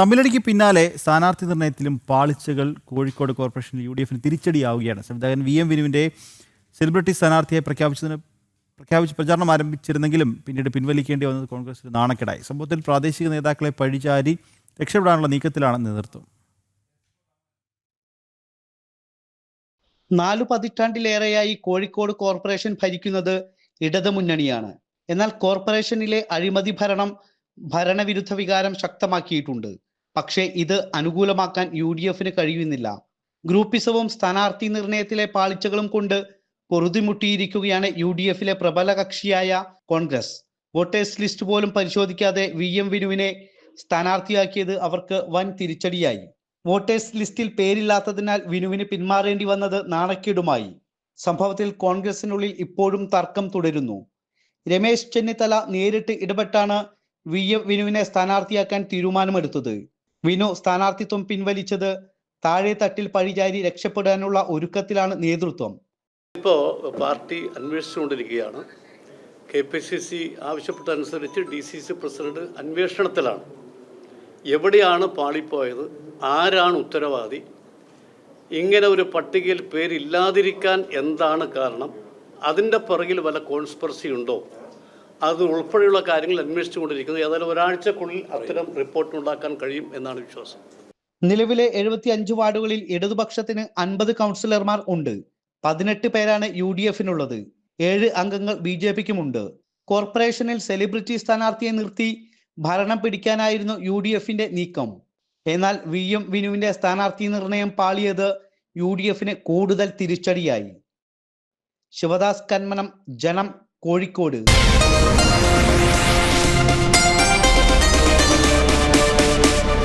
തമ്മിലടിക്ക് പിന്നാലെ സ്ഥാനാർത്ഥി നിർണയത്തിലും പാളിച്ചകൾ കോഴിക്കോട് കോർപ്പറേഷനിൽ യു ഡി എഫിന് തിരിച്ചടിയാവുകയാണ്. സംവിധായകൻ വി എം വിനുവിന്റെ സെലിബ്രിറ്റി സ്ഥാനാർത്ഥിയെ പ്രഖ്യാപിച്ചതിന് പ്രഖ്യാപിച്ച് പ്രചാരണം ആരംഭിച്ചിരുന്നെങ്കിലും പിന്നീട് പിൻവലിക്കേണ്ടി വന്നത് കോൺഗ്രസിന് നാണക്കേടായി. സംഭവത്തിൽ പ്രാദേശിക നേതാക്കളെ പഴിചാരി രക്ഷപ്പെടാനുള്ള നീക്കത്തിലാണ് നേതൃത്വം. നാലു പതിറ്റാണ്ടിലേറെയായി കോഴിക്കോട് കോർപ്പറേഷൻ ഭരിക്കുന്നത് ഇടതു മുന്നണിയാണ് എന്നാൽ കോർപ്പറേഷനിലെ അഴിമതി ഭരണം ഭരണവിരുദ്ധ വികാരം ശക്തമാക്കിയിട്ടുണ്ട്. പക്ഷേ ഇത് അനുകൂലമാക്കാൻ യു ഡി എഫിന് കഴിയുന്നില്ല. ഗ്രൂപ്പിസവും സ്ഥാനാർത്ഥി നിർണയത്തിലെ പാളിച്ചകളും കൊണ്ട് പൊറുതിമുട്ടിയിരിക്കുകയാണ് യു ഡി എഫിലെ പ്രബല കക്ഷിയായ കോൺഗ്രസ്. വോട്ടേഴ്സ് ലിസ്റ്റ് പോലും പരിശോധിക്കാതെ വി എം വിനുവിനെ സ്ഥാനാർത്ഥിയാക്കിയത് അവർക്ക് വൻ തിരിച്ചടിയായി. വോട്ടേഴ്സ് ലിസ്റ്റിൽ പേരില്ലാത്തതിനാൽ വിനുവിന് പിന്മാറേണ്ടി വന്നത് നാണക്കേടുമായി. സംഭവത്തിൽ കോൺഗ്രസിനുള്ളിൽ ഇപ്പോഴും തർക്കം തുടരുന്നു. രമേശ് ചെന്നിത്തല നേരിട്ട് ഇടപെട്ടാണ് വി എം വിനുവിനെ സ്ഥാനാർത്ഥിയാക്കാൻ തീരുമാനമെടുത്തത്. വിനു സ്ഥാനാർത്ഥിത്വം പിൻവലിച്ചത് താഴെ തട്ടിൽ പഴിചാരി രക്ഷപ്പെടാനുള്ള ഒരുക്കത്തിലാണ് നേതൃത്വം. ഇപ്പോ പാർട്ടി അന്വേഷിച്ചുകൊണ്ടിരിക്കുകയാണ്. കെ പി സി സി ആവശ്യപ്പെട്ടനുസരിച്ച് ഡി സി സി പ്രസിഡന്റ് അന്വേഷണത്തിലാണ്. എവിടെയാണ് പാളിപ്പോയത്? ആരാണ് ഉത്തരവാദി? ഇങ്ങനെ ഒരു പട്ടികയിൽ പേരില്ലാതിരിക്കാൻ എന്താണ് കാരണം? അതിന്റെ പുറകിൽ വല്ല കോൺസ്പെറസി ഉണ്ടോ? അത് ഉൾപ്പെടെയുള്ള കാര്യങ്ങൾ അന്വേഷിച്ചുകൊണ്ടിരിക്കുന്നത് ഏതായാലും ഒരാഴ്ചക്കുള്ളിൽ അത്തരം റിപ്പോർട്ട് ഉണ്ടാക്കാൻ കഴിയും എന്നാണ് വിശ്വാസം. നിലവിലെ എഴുപത്തി അഞ്ച് വാർഡുകളിൽ ഇടതുപക്ഷത്തിന് അൻപത് കൗൺസിലർമാർ ഉണ്ട്. പതിനെട്ട് പേരാണ് യു ഡി എഫിനുള്ളത് ഏഴ് അംഗങ്ങൾ ബി ജെ പിക്കുമുണ്ട് കോർപ്പറേഷനിൽ സെലിബ്രിറ്റി സ്ഥാനാർത്ഥിയെ നിർത്തി ഭരണം പിടിക്കാനായിരുന്നു യു ഡി എഫിന്റെ നീക്കം. എന്നാൽ വി എം വിനുവിന്റെ സ്ഥാനാർത്ഥി നിർണയം പാളിയത് യു ഡി എഫിന് കൂടുതൽ തിരിച്ചടിയായി. ശിവദാസ് കന്മനം ജനം കോഴിക്കോട്.